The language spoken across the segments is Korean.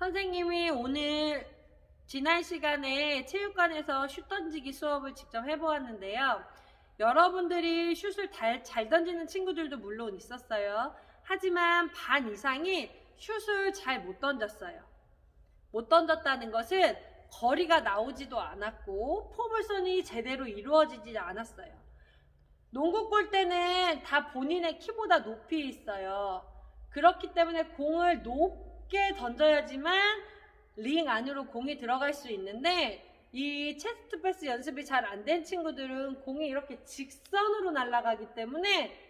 선생님이 오늘 지난 시간에 체육관에서 슛 던지기 수업을 직접 해보았는데요. 여러분들이 슛을 잘, 잘 던지는 친구들도 물론 있었어요. 하지만 반 이상이 슛을 잘 못 던졌어요. 못 던졌다는 것은 거리가 나오지도 않았고 포물선이 제대로 이루어지지 않았어요. 농구 골대는 다 본인의 키보다 높이 있어요. 그렇기 때문에 공을 높 게 던져야지만 링 안으로 공이 들어갈 수 있는데 이 체스트 패스 연습이 잘 안 된 친구들은 공이 이렇게 직선으로 날아가기 때문에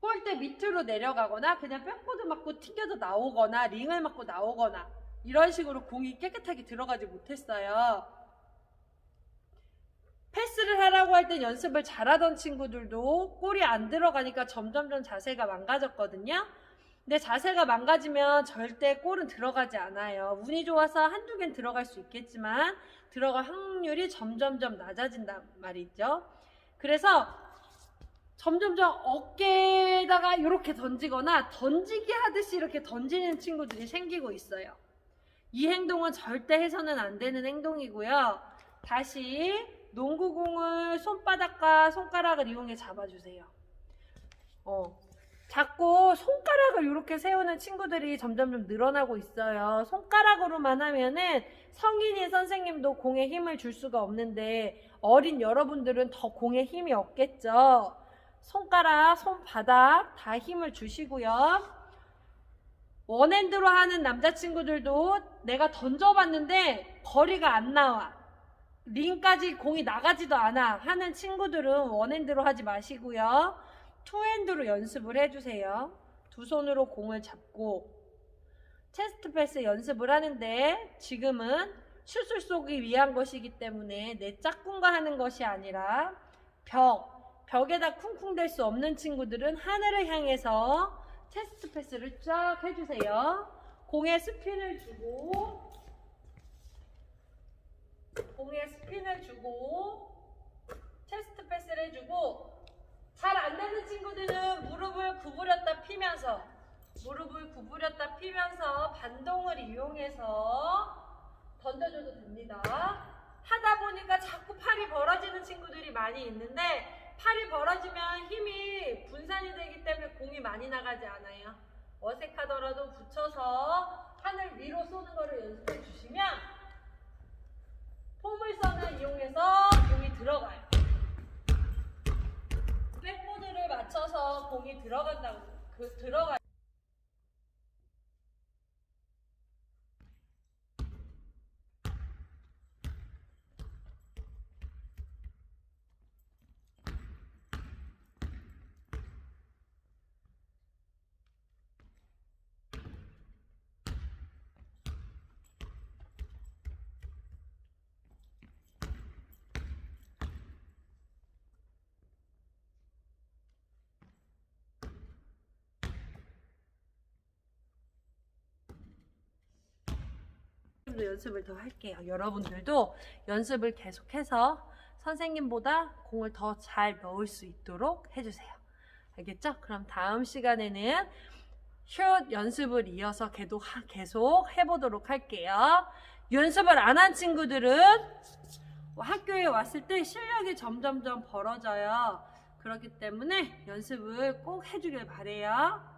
골대 밑으로 내려가거나 그냥 백보드 맞고 튕겨져 나오거나 링을 맞고 나오거나 이런 식으로 공이 깨끗하게 들어가지 못했어요. 패스를 하라고 할 땐 연습을 잘하던 친구들도 골이 안 들어가니까 점점점 자세가 망가졌거든요. 근데 자세가 망가지면 절대 골은 들어가지 않아요. 운이 좋아서 한두 개는 들어갈 수 있겠지만 들어갈 확률이 점점점 낮아진단 말이죠. 그래서 점점점 어깨에다가 이렇게 던지거나 던지기 하듯이 이렇게 던지는 친구들이 생기고 있어요. 이 행동은 절대 해서는 안 되는 행동이고요. 다시 농구공을 손바닥과 손가락을 이용해 잡아주세요. 어, 자꾸 손가락을 이렇게 세우는 친구들이 점점점 늘어나고 있어요. 손가락으로만 하면은 성인인 선생님도 공에 힘을 줄 수가 없는데 어린 여러분들은 더 공에 힘이 없겠죠. 손가락, 손바닥 다 힘을 주시고요. 원핸드로 하는 남자친구들도 내가 던져봤는데 거리가 안 나와. 링까지 공이 나가지도 않아 하는 친구들은 원핸드로 하지 마시고요. 투핸드로 연습을 해주세요. 두 손으로 공을 잡고 체스트 패스 연습을 하는데 지금은 슛을 쏘기 위한 것이기 때문에 내 짝꿍과 하는 것이 아니라 벽, 벽에다 쿵쿵 댈 수 없는 친구들은 하늘을 향해서 체스트 패스를 쫙 해주세요. 공에 스핀을 주고 공에 스핀을 주고 체스트 패스를 해주고 잘 안 되는 친구들은 무릎을 구부렸다 피면서 무릎을 구부렸다 피면서 반동을 이용해서 던져줘도 됩니다. 하다 보니까 자꾸 팔이 벌어지는 친구들이 많이 있는데 팔이 벌어지면 힘이 분산이 되기 때문에 공이 많이 나가지 않아요. 어색하더라도 붙여서 하늘 위로 쏘는 거를 연습해 주시면 포물선을 이용해서 공이 들어가요. 백보드를 맞춰서 공이 들어간다고 그 들어가. 도 연습을 더 할게요. 여러분들도 연습을 계속해서 선생님보다 공을 더 잘 넣을 수 있도록 해주세요. 알겠죠? 그럼 다음 시간에는 슛 연습을 이어서 계속, 계속 해보도록 할게요. 연습을 안 한 친구들은 학교에 왔을 때 실력이 점점점 벌어져요. 그렇기 때문에 연습을 꼭 해주길 바래요.